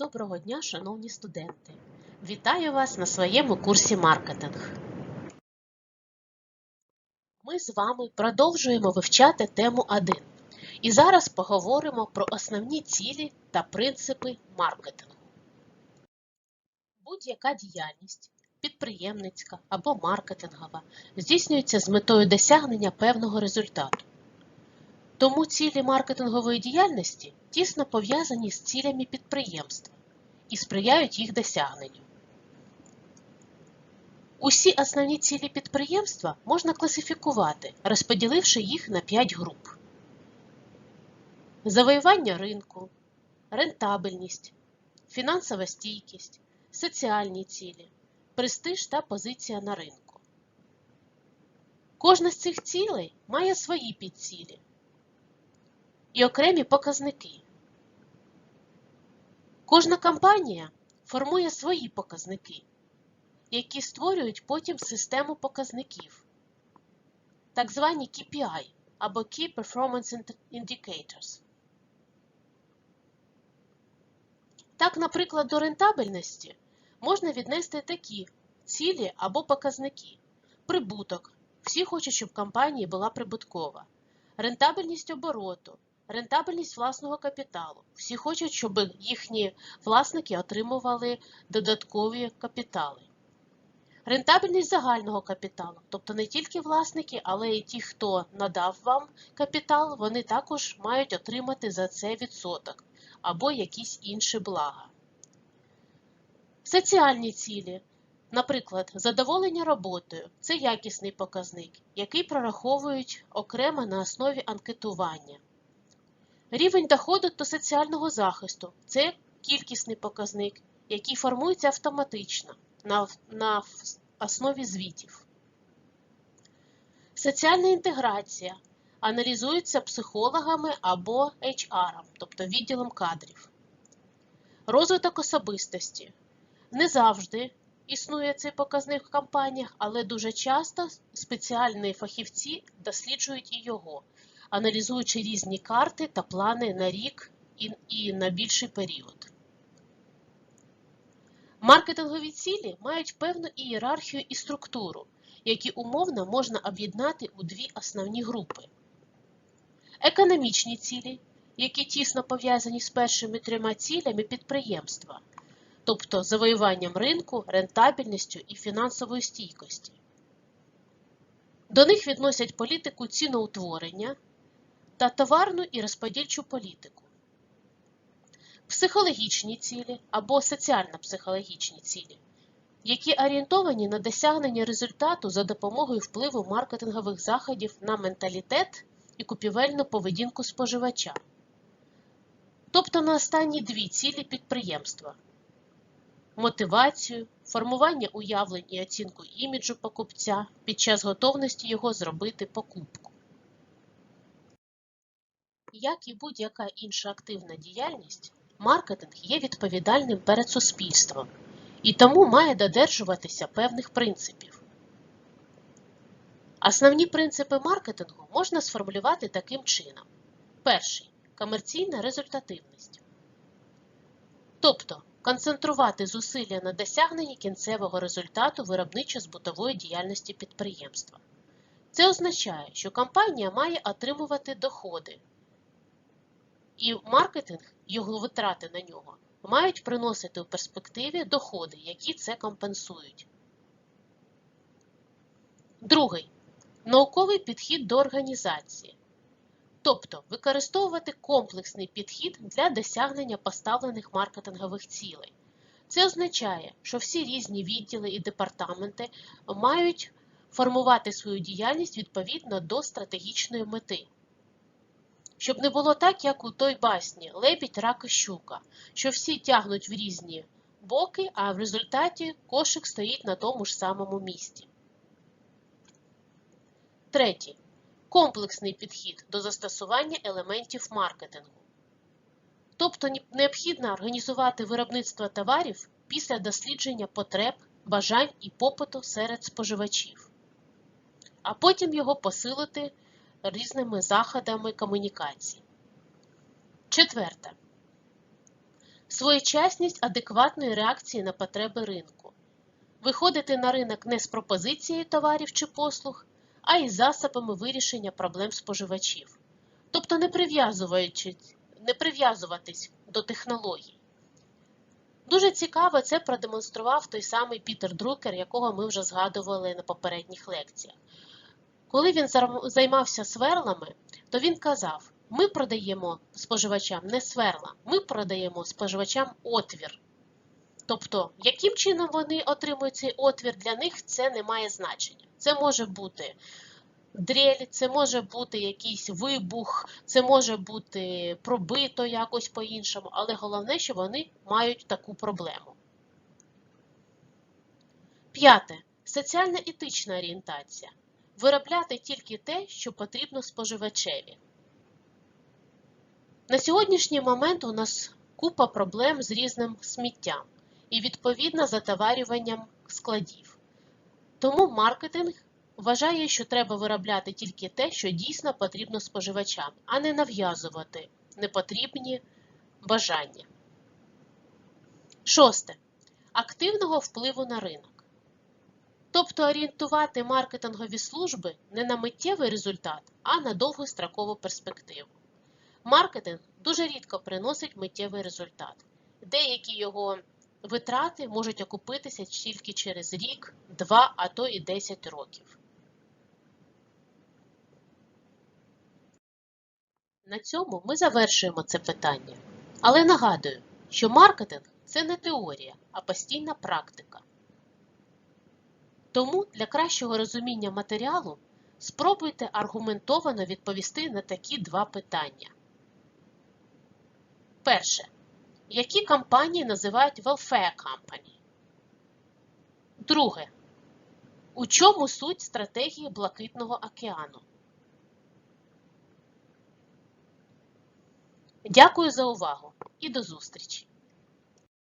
Доброго дня, шановні студенти! Вітаю вас на своєму курсі маркетинг. Ми з вами продовжуємо вивчати тему 1. І зараз поговоримо про основні цілі та принципи маркетингу. Будь-яка діяльність, підприємницька або маркетингова, здійснюється з метою досягнення певного результату. Тому цілі маркетингової діяльності тісно пов'язані з цілями підприємства і сприяють їх досягненню. Усі основні цілі підприємства можна класифікувати, розподіливши їх на 5 груп: завоювання ринку, рентабельність, фінансова стійкість, соціальні цілі, престиж та позиція на ринку. Кожна з цих цілей має свої підцілі і окремі показники. Кожна компанія формує свої показники, які створюють потім систему показників, так звані KPI або Key Performance Indicators. Так, наприклад, до рентабельності можна віднести такі цілі або показники. Прибуток. Всі хочуть, щоб компанія була прибуткова. Рентабельність обороту, рентабельність власного капіталу. Всі хочуть, щоб їхні власники отримували додаткові капітали. Рентабельність загального капіталу, тобто не тільки власники, але й ті, хто надав вам капітал, вони також мають отримати за це відсоток або якісь інші блага. Соціальні цілі. Наприклад, задоволення роботою це якісний показник, який прораховують окремо на основі анкетування. Рівень доходу до соціального захисту це кількісний показник, який формується автоматично на, на основі звітів. Соціальна інтеграція аналізується психологами або HR, тобто відділом кадрів. Розвиток особистості. Не завжди існує цей показник в компаніях, але дуже часто спеціальні фахівці досліджують і його, аналізуючи різні карти та плани на рік і, на більший період. Маркетингові цілі мають певну ієрархію і структуру, які умовно можна об'єднати у дві основні групи. Економічні цілі, які тісно пов'язані з першими трьома цілями підприємства, тобто завоюванням ринку, рентабельністю і фінансовою стійкості. До них відносять політику ціноутворення та товарну і розподільчу політику. Психологічні цілі або соціально-психологічні цілі, які орієнтовані на досягнення результату за допомогою впливу маркетингових заходів на менталітет і купівельну поведінку споживача, тобто на останні дві цілі підприємства мотивацію, формування уявлень і оцінку іміджу покупця під час готовності його зробити покупку. Як і будь-яка інша активна діяльність, маркетинг є відповідальним перед суспільством і тому має додержуватися певних принципів. Основні принципи маркетингу можна сформулювати таким чином. Перший комерційна результативність. Тобто концентрувати зусилля на досягненні кінцевого результату виробничо-збутової діяльності підприємства. Це означає, що компанія має отримувати доходи, і маркетинг, його витрати на нього, мають приносити у перспективі доходи, які це компенсують. Другий науковий підхід до організації. Тобто використовувати комплексний підхід для досягнення поставлених маркетингових цілей. Це означає, що всі різні відділи і департаменти мають формувати свою діяльність відповідно до стратегічної мети. Щоб не було так, як у той басні лебідь, рак і щука, що всі тягнуть в різні боки, а в результаті кошик стоїть на тому ж самому місці. Третій комплексний підхід до застосування елементів маркетингу. Тобто необхідно організувати виробництво товарів після дослідження потреб, бажань і попиту серед споживачів, а потім його посилити різними заходами комунікації. Четверте. своєчасність адекватної реакції на потреби ринку, виходити на ринок не з пропозицією товарів чи послуг, а із засобами вирішення проблем споживачів, тобто не прив'язуватись до технологій. Дуже цікаво це продемонстрував той самий Пітер Друкер, якого ми вже згадували на попередніх лекціях. Коли він займався сверлами, то він казав: ми продаємо споживачам не сверла, ми продаємо споживачам отвір. Тобто, яким чином вони отримують цей отвір, для них це не має значення. Це може бути дрель, це може бути якийсь вибух, це може бути пробито якось по-іншому, але головне, що вони мають таку проблему. П'яте. Соціальна етична орієнтація. Виробляти тільки те, що потрібно споживачеві. На сьогоднішній момент у нас купа проблем з різним сміттям і відповідно затоварюванням складів. Тому маркетинг вважає, що треба виробляти тільки те, що дійсно потрібно споживачам, а не нав'язувати непотрібні бажання. Шосте. Активного впливу на ринок. Тобто орієнтувати маркетингові служби не на миттєвий результат, а на довгострокову перспективу. Маркетинг дуже рідко приносить миттєвий результат. Деякі його витрати можуть окупитися тільки через рік, два, а то і 10 років. На цьому ми завершуємо це питання. Але нагадую, що маркетинг це не теорія, а постійна практика. Тому для кращого розуміння матеріалу спробуйте аргументовано відповісти на такі два питання. Перше. Які компанії називають welfare company? Друге. У чому суть стратегії Блакитного океану? Дякую за увагу і до зустрічі!